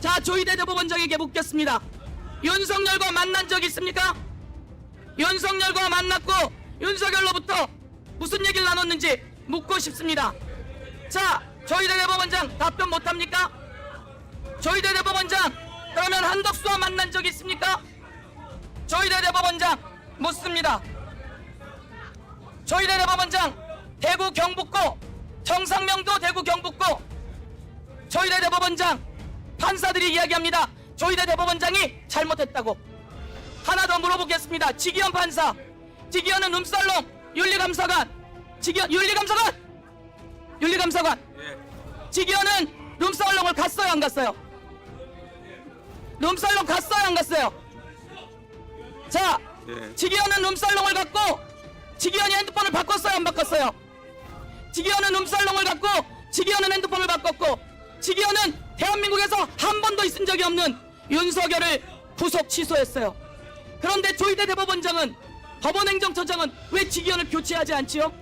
자, 조희대 대법원장에게 묻겠습니다. 윤석열과 만난 적 있습니까? 윤석열과 만났고 윤석열로부터 무슨 얘기를 나눴는지 묻고 싶습니다. 자, 조희대 대법원장 답변 못합니까? 조희대 대법원장 그러면 한덕수와 만난 적 있습니까? 조희대 대법원장 묻습니다. 조희대 대법원장 대구 경북고 정상명도 대구 경북고 조희대 대법원장 판사들이 이야기합니다. 조희대 대법원장이 잘못했다고. 하나 더 물어보겠습니다. 지기현 판사, 지기현은 룸살롱 윤리감사관, 지기현 윤리감사관, 윤리감사관. 지기현은 룸살롱을 갔어요, 안 갔어요? 룸살롱 갔어요, 안 갔어요? 자, 예. 지기현은 룸살롱을 갖고 지기현이 핸드폰을 바꿨어요, 안 바꿨어요? 지기현은 룸살롱을 갖고 지기현은 핸드폰을 바꿨고 지기현은 대한민국에서 한 번도 있은 적이 없는 윤석열을 구속 취소했어요. 그런데 조희대 대법원장은 법원행정처장은 왜 지기현을 교체하지 않지요?